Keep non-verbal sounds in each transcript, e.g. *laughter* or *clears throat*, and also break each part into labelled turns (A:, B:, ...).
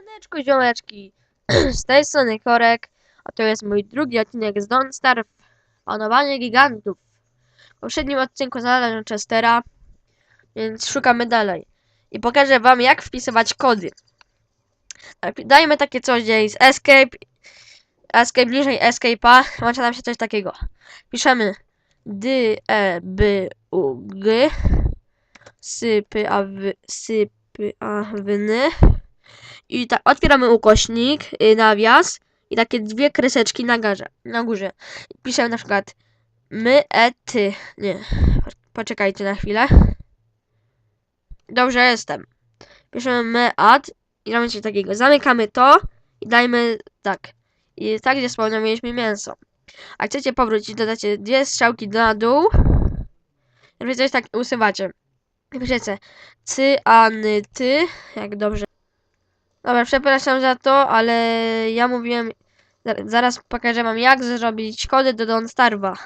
A: Siemaneczko, ziomeczki. *clears throat* Z tej strony Korek, a to jest mój drugi odcinek z Don't Starve Panowanie Gigantów. W poprzednim odcinku znalazłem Chestera, więc szukamy dalej. I pokażę wam, jak wpisywać kody. Najpierw Dajmy takie coś, gdzie jest escape, escape bliżej escape'a, *laughs* włącza nam się coś takiego. Piszemy d, e, b, u, g, sypy, a, wy, sypy, a, wyny. I tak, otwieramy ukośnik, y, nawias i takie dwie kreseczki na, garze, na górze. Piszę na przykład my, e, ty. Nie, poczekajcie na chwilę. Dobrze, jestem. Piszemy my, ad i mamy coś takiego. Zamykamy to i dajmy tak. I tak, gdzie wspomniałem, mieliśmy mięso. A chcecie powrócić, dodacie dwie strzałki na dół. I coś tak usuwacie. Piszecie cy, any, ty, jak dobrze Dobra, przepraszam za to, ale ja mówiłem. za- Zaraz pokażę wam, jak zrobić kody do Don't Starve'a.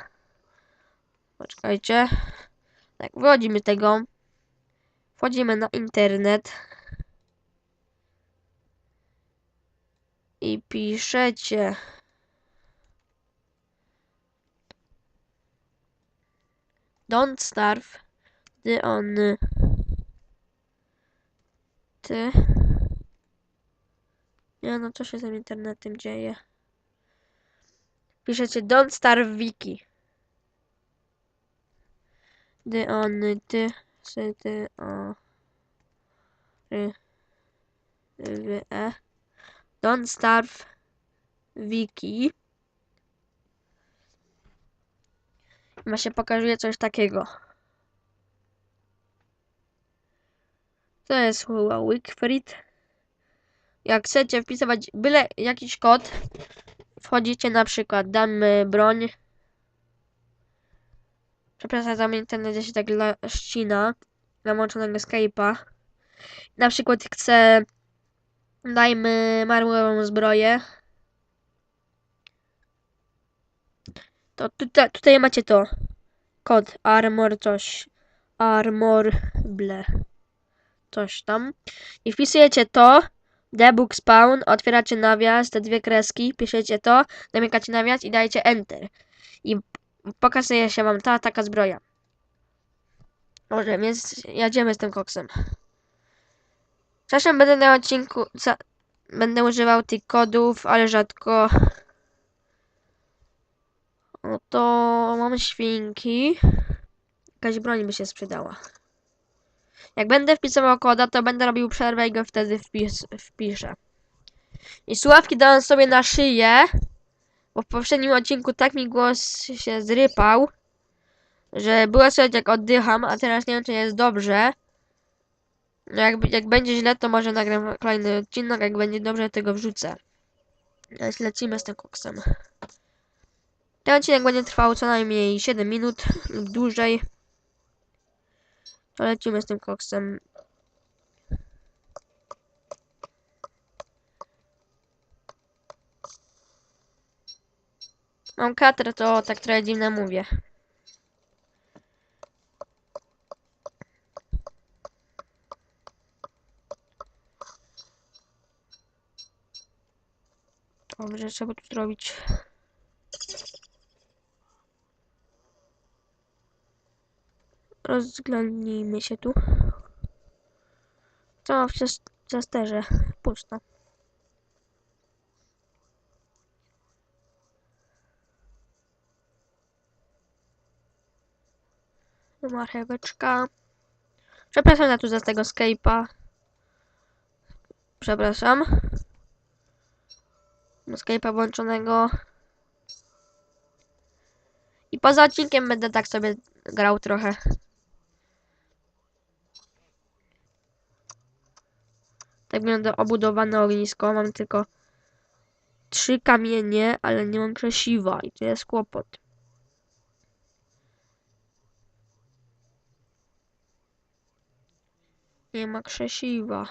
A: Poczekajcie. Tak, wychodzimy tego. Wchodzimy na internet. I piszecie. Don't starve. Ty on. Ty. Nie no, co się z tym internetem dzieje? Piszecie Don't Starve Wiki. Dy on, sy, ty, wy, e. Don't Starve Wiki. Ma się pokazuje coś takiego. To jest chyba Wikfried. Jak chcecie wpisywać byle jakiś kod, wchodzicie na przykład, damy broń. Przepraszam za internet, gdzie się tak ścina. Mam włączonego Skype'a. Na przykład chcę, dajmy marmurową zbroję. To tutaj, tutaj macie to. Kod armor coś. Armor ble. Coś tam. I wpisujecie to. Debug spawn, otwieracie nawias, te dwie kreski, piszecie to, zamykacie nawias i dajecie enter. I pokazuje się wam ta taka zbroja. Może, więc jedziemy z tym koksem. Czasem będę na odcinku, będę używał tych kodów, ale rzadko. Oto mamy świnki. Jakaś broń by się sprzedała. Jak będę wpisywał koda, to będę robił przerwę i go wtedy wpis, wpiszę. I słuchawki dałem sobie na szyję, bo w poprzednim odcinku tak mi głos się zrypał, że było słychać jak oddycham, a teraz nie wiem czy jest dobrze. No jak, jak będzie źle, to może nagram kolejny odcinek, jak będzie dobrze, to go wrzucę. Więc lecimy z tym koksem. Ten odcinek będzie trwał co najmniej 7 minut lub dłużej. To lecimy z tym koksem. Mam katrę, to tak trochę dziwne mówię. Dobrze, trzeba tu zrobić. Rozglądnijmy się tu. Co w czasterze? Pusto. Marcheweczka. Przepraszam na tu za tego Skype'a. Przepraszam. Skype'a włączonego. I poza odcinkiem będę tak sobie grał trochę. Tak wygląda obudowane ognisko. Mam tylko trzy kamienie, ale nie mam krzesiwa i to jest kłopot. Nie ma krzesiwa.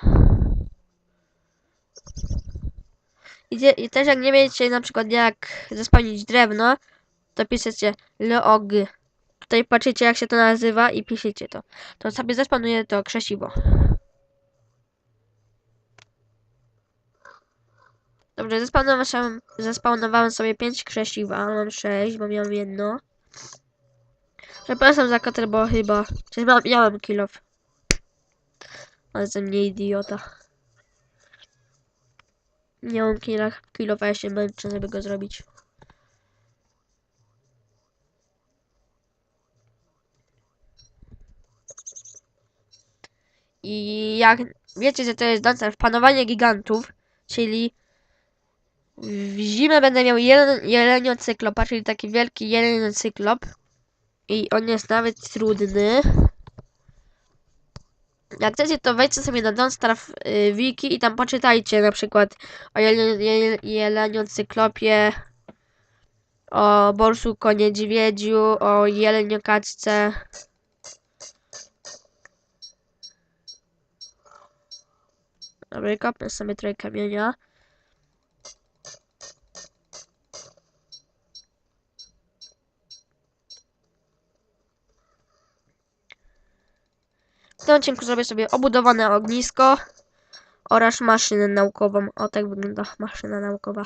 A: I też jak nie wiecie na przykład jak zespawnić drewno, to piszecie log. Tutaj patrzycie jak się to nazywa i piszecie to. To sobie zespanuje to krzesiwo. Dobrze, zespawnowałem, zespawnowałem sobie 5 krzesiw, a mam 6, bo miałem jedno. Przepraszam za kotel, bo chyba... Czy mam, miałem kill off. Ale ze mnie idiota. Nie mam killa, kill offa, ja się męczę, żeby go zrobić. I jak wiecie, że to jest dancer w panowanie gigantów, czyli w zimę będę miał jelen, jeleniocyklopa, czyli taki wielki jeleniocyklop. I on jest nawet trudny. Jak chcecie, to wejdźcie sobie na Don't Starve y, wiki i tam poczytajcie na przykład o jelen, jel, jeleniocyklopie, o borsuko niedźwiedziu, o jeleniokaczce. Dobra, kopnę sobie trochę kamienia. Tym odcinku zrobię sobie obudowane ognisko oraz maszynę naukową. O, tak wygląda maszyna naukowa.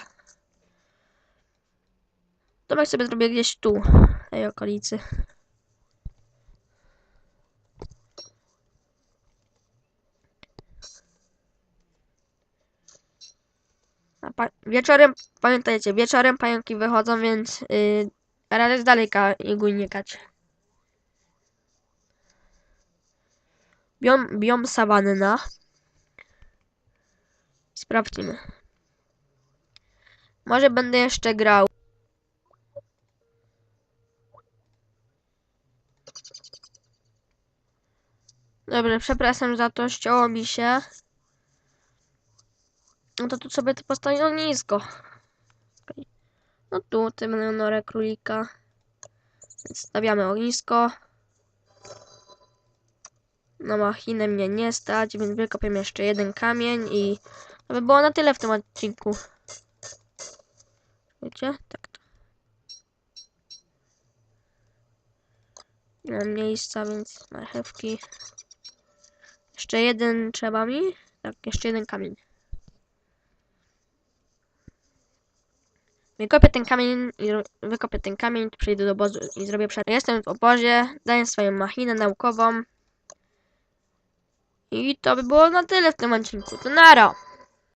A: Domek sobie zrobię gdzieś tu, w tej okolicy. Pa wieczorem, pamiętajcie, wieczorem pająki wychodzą, więc yy, radzę z daleka ich unikać. Biom, biom sawanna. Sprawdźmy. Może będę jeszcze grał. Dobrze, przepraszam za to, ścięło mi się. No to tu sobie to postawię ognisko. No tu, tym będę norę królika. Więc stawiamy ognisko. Na machinę mnie nie stać, więc wykopię jeszcze jeden kamień i to by było na tyle w tym odcinku. Wiecie? Tak. Nie mam miejsca, więc marchewki. Jeszcze jeden trzeba mi. Tak, jeszcze jeden kamień. Wykopię ten kamień i wykopię ten kamień, przyjdę do obozu i zrobię przerwę. Jestem w obozie, daję swoją machinę naukową. I to by było na tyle w tym odcinku. To nara!